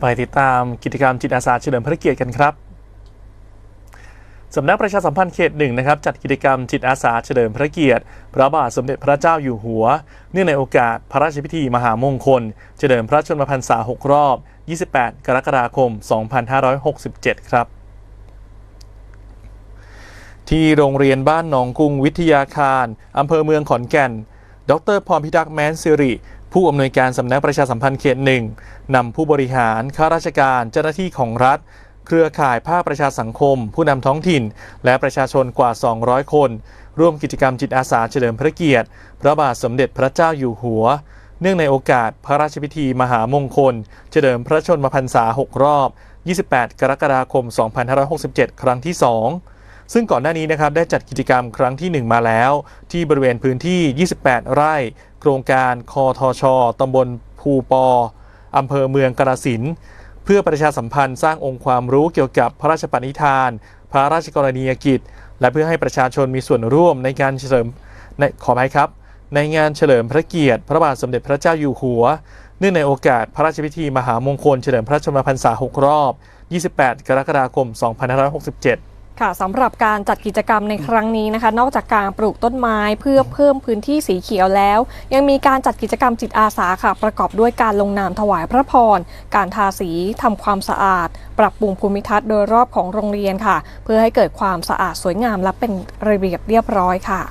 ไปติดตามกิจกรรมจิตอาสาเฉลิมพระเกียรติกันครับสำนักประชาสัมพันธ์เขตหนึ่งนะครับจัดกิจกรรมจิตอาสาเฉลิมพระเกียรติ พระบาทสมเด็จพระเจ้าอยู่หัว เนื่องในโอกาสพระราชพิธีมหามงคล เฉลิมพระชนมพรรษา 6 รอบ 28 กรกฎาคม 2567 ครับ ที่โรงเรียนบ้านหนองกรุงวิทยาคารอำเภอเมืองขอนแก่น ดรพรพิทักษ์แมนซิริ ผู้อำนวยการสำนักประชาสัมพันธ์เขตหนึ่งนำผู้บริหารข้าราชการเจ้าหน้าที่ของรัฐ เครือข่ายภาคประชาสังคม ผู้นำท้องถิ่น และประชาชนกว่า 200 คน ร่วมกิจกรรมจิตอาสาเฉลิมพระเกียรติ พระบาทสมเด็จพระเจ้าอยู่หัว เนื่องในโอกาสพระราชพิธีมหามงคล เฉลิมพระชนมพรรษา 6 รอบ 28 กรกฎาคม 2567 ครั้งที่ 2 ซึ่งก่อนหน้านี้นะครับได้จัดกิจกรรมครั้งที่ 1 มาแล้ว ที่บริเวณพื้นที่ 28 ไร่ โครงการคอทชอตำบลภูปออำเภอเมืองกาสินเพื่อประชาสัมพันธ์สร้างองค์ความรู้เกี่ยวกับพระราชปณิธาน พระราชกรณียกิจ และเพื่อให้ประชาชนมีส่วนร่วมในการเฉลิมในขออภัยครับ ในงานเฉลิมพระเกียรติ พระบาทสมเด็จพระเจ้าอยู่หัว เนื่องในโอกาสพระราชพิธีมหามงคลเฉลิมพระชนมพรรษา 6 รอบ 28 กรกฎาคม 2567 ค่ะสำหรับการจัดกิจกรรมในครั้งนี้นะคะ นอกจากการปลูกต้นไม้เพื่อเพิ่มพื้นที่สีเขียวแล้ว ยังมีการจัดกิจกรรมจิตอาสาค่ะ ประกอบด้วยการลงนามถวายพระพร การทาสีทำความสะอาด ปรับปรุงภูมิทัศน์โดยรอบของโรงเรียนค่ะ เพื่อให้เกิดความสะอาดสวยงามและเป็นระเบียบเรียบร้อยค่ะ